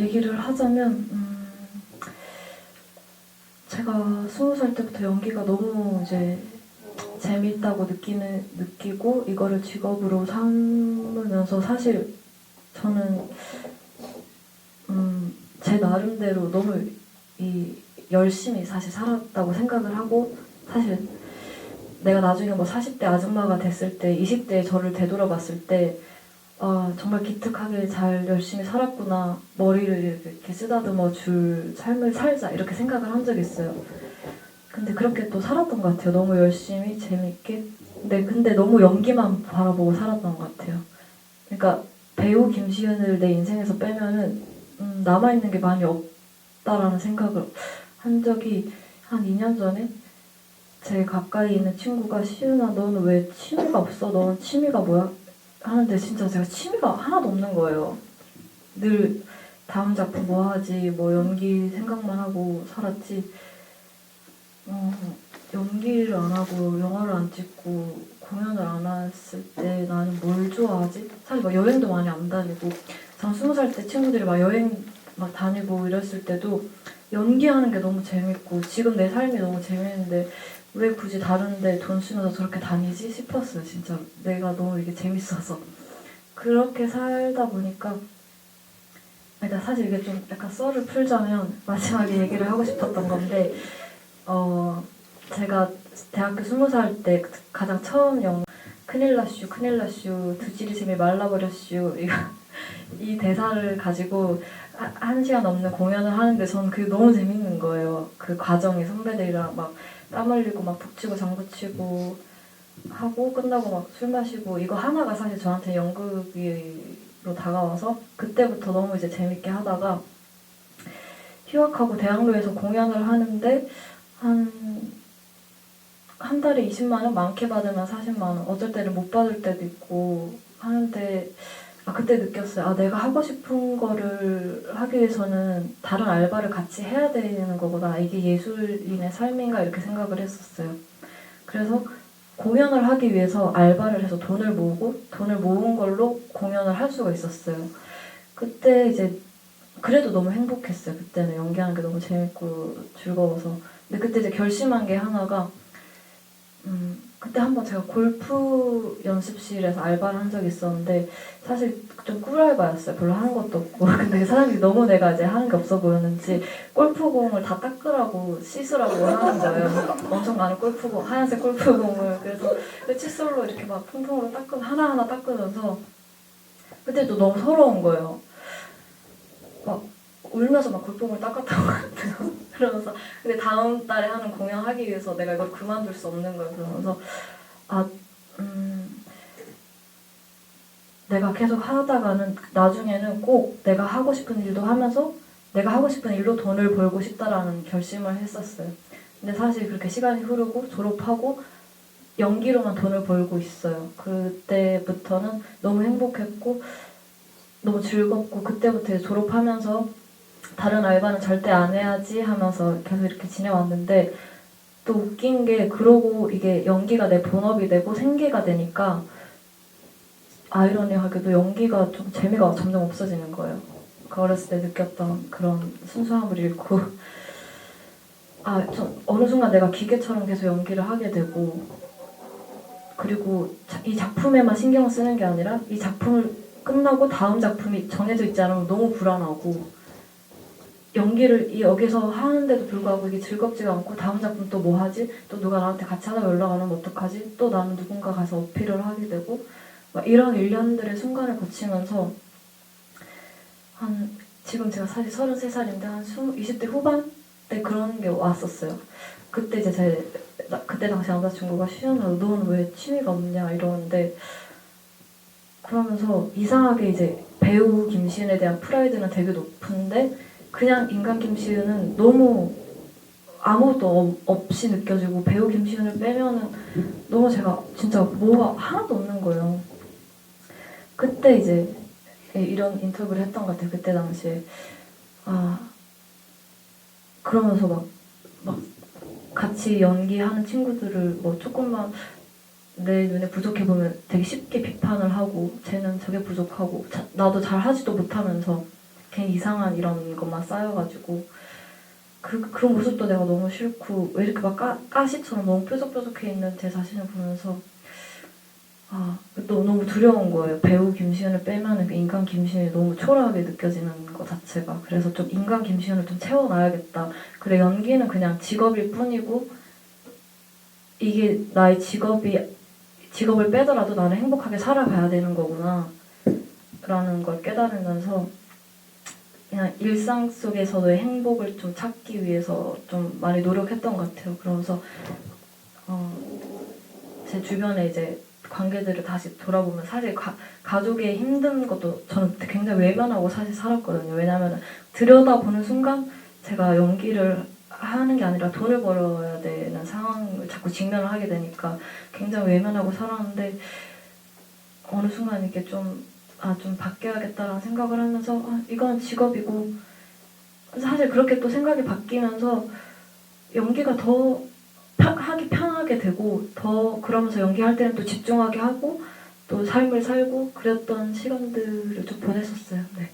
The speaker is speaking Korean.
얘기를 하자면 음, 제가 스무 살 때부터 연기가 너무 이제 재밌다고 느끼는 느끼고 이거를 직업으로 삼으면서 사실 저는 음, 제 나름대로 너무 이 열심히 사실 살았다고 생각을 하고 사실 내가 나중에 뭐 40대 아줌마가 됐을 때 20대에 저를 되돌아봤을 때 아, 정말 기특하게 잘 열심히 살았구나. 머리를 이렇게 쓰다듬어 줄 삶을 살자. 이렇게 생각을 한 적이 있어요. 근데 그렇게 또 살았던 것 같아요. 너무 열심히 재밌게. 근데, 근데 너무 연기만 바라보고 살았던 것 같아요. 그러니까 배우 김시은을 내 인생에서 빼면은 음, 남아있는 게 많이 없다라는 생각을 한 적이 한 2년 전에 제 가까이 있는 친구가 시은아 너는 왜 취미가 없어? 너는 취미가 뭐야? 하는데 진짜 제가 취미가 하나도 없는 거예요. 늘 다음 작품 뭐 하지 뭐 연기 생각만 하고 살았지 어, 연기를 안 하고 영화를 안 찍고 공연을 안 했을 때 나는 뭘 좋아하지? 사실 막 여행도 많이 안 다니고 전 스무 살 때 친구들이 막 여행 막 다니고 이랬을 때도 연기하는 게 너무 재밌고 지금 내 삶이 너무 재밌는데 왜 굳이 다른데 돈 쓰면서 저렇게 다니지 싶었어요 진짜. 내가 너무 이게 재밌어서. 그렇게 살다 보니까 일단 사실 이게 좀 약간 썰을 풀자면 마지막에 얘기를 하고 싶었던 건데 어 제가 대학교 스무 살 때 가장 처음 영화 큰일 났슈 큰일 났슈 두찌리심이 말라버렸슈 이거 이 대사를 가지고 하- 한 시간 넘는 공연을 하는데 저는 그게 너무 재밌는 거예요. 그 과정이 선배들이랑 막 땀 흘리고 막 북치고 장구치고 하고 끝나고 막 술 마시고 이거 하나가 사실 저한테 연극으로 다가와서 그때부터 너무 이제 재밌게 하다가 휴학하고 대학로에서 공연을 하는데 한 한 달에 20만 원 많게 받으면 40만 원. 어쩔 때는 못 받을 때도 있고 하는데 아 그때 느꼈어요. 아 내가 하고 싶은 거를 하기 위해서는 다른 알바를 같이 해야 되는 거구나. 이게 예술인의 삶인가? 이렇게 생각을 했었어요. 그래서 공연을 하기 위해서 알바를 해서 돈을 모으고 돈을 모은 걸로 공연을 할 수가 있었어요. 그때 이제 그래도 너무 행복했어요. 그때는 연기하는 게 너무 재밌고 즐거워서. 근데 그때 이제 결심한 게 하나가 음, 그때 한번 제가 골프 연습실에서 알바를 한 적이 있었는데 사실 좀 꿀알바였어요. 별로 하는 것도 없고 근데 사람들이 너무 내가 이제 하는 게 없어 보였는지 골프공을 다 닦으라고 씻으라고 하는 거예요. 엄청 많은 골프공 하얀색 골프공을 그래서 그 칫솔로 이렇게 막 통통으로 닦으 하나하나 닦으면서 그때도 너무 서러운 거예요. 막 울면서 막 골프공을 닦았던 것 같아요. 그러면서 근데 다음 달에 하는 공연 하기 위해서 내가 이걸 그만둘 수 없는 거예요. 그러면서 아, 음, 내가 계속 하다가는 나중에는 꼭 내가 하고 싶은 일도 하면서 내가 하고 싶은 일로 돈을 벌고 싶다라는 결심을 했었어요. 근데 사실 그렇게 시간이 흐르고 졸업하고 연기로만 돈을 벌고 있어요. 그때부터는 너무 행복했고 너무 즐겁고 그때부터 졸업하면서 다른 알바는 절대 안 해야지 하면서 계속 이렇게 지내왔는데 또 웃긴 게 그러고 이게 연기가 내 본업이 되고 생계가 되니까 아이러니하게도 연기가 좀 재미가 점점 없어지는 거예요. 그 어렸을 때 느꼈던 그런 순수함을 잃고 아, 저 어느 순간 내가 기계처럼 계속 연기를 하게 되고 그리고 자- 이 작품에만 신경을 쓰는 게 아니라 이 작품을 끝나고 다음 작품이 정해져 있지 않으면 너무 불안하고 연기를 이 여기서 하는데도 불구하고 이게 즐겁지가 않고 다음 작품 또 뭐 하지? 또 누가 나한테 같이 하자고 연락 안 오면 어떡하지? 또 나는 누군가 가서 어필을 하게 되고 막 이런 일련들의 순간을 거치면서 한 지금 제가 사실 33살인데 한 20, 20대 후반 때 그런 게 왔었어요. 그때 이제 제 나- 그때 당시 남자친구가 시연아 너는 왜 취미가 없냐 이러는데 그러면서 이상하게 이제 배우 김시은에 대한 프라이드는 되게 높은데 그냥 인간 김시은은 너무 아무것도 어- 없이 느껴지고 배우 김시은을 빼면은 너무 제가 진짜 뭐가 하나도 없는 거예요. 그때 이제 이런 인터뷰를 했던 것 같아요. 그때 당시에 아 그러면서 막 막 같이 연기하는 친구들을 뭐 조금만 내 눈에 부족해 보면 되게 쉽게 비판을 하고 쟤는 저게 부족하고 자- 나도 잘 하지도 못하면서 괜히 이상한 이런 것만 쌓여가지고 그, 그 모습도 내가 너무 싫고 왜 이렇게 막 까, 가시처럼 너무 뾰족뾰족해 있는 제 자신을 보면서 아, 또 너무 두려운 거예요. 배우 김시현을 빼면은 그 인간 김시현이 너무 초라하게 느껴지는 것 자체가. 그래서 좀 인간 김시현을 좀 채워놔야겠다. 그래, 연기는 그냥 직업일 뿐이고, 이게 나의 직업이, 직업을 빼더라도 나는 행복하게 살아가야 되는 거구나. 라는 걸 깨달으면서, 그냥 일상 속에서도의 행복을 좀 찾기 위해서 좀 많이 노력했던 것 같아요. 그러면서, 어, 제 주변에 이제 관계들을 다시 돌아보면 사실 가, 가족의 힘든 것도 저는 굉장히 외면하고 사실 살았거든요. 왜냐하면 들여다보는 순간 제가 연기를 하는 게 아니라 돈을 벌어야 되는 상황을 자꾸 직면을 하게 되니까 굉장히 외면하고 살았는데 어느 순간 이렇게 좀, 아, 좀 바뀌어야겠다라는 생각을 하면서 아, 이건 직업이고 사실 그렇게 또 생각이 바뀌면서 연기가 더 파- 하기 편하게 되고 더 그러면서 연기할 때는 또 집중하게 하고 또 삶을 살고 그랬던 시간들을 좀 보냈었어요. 네.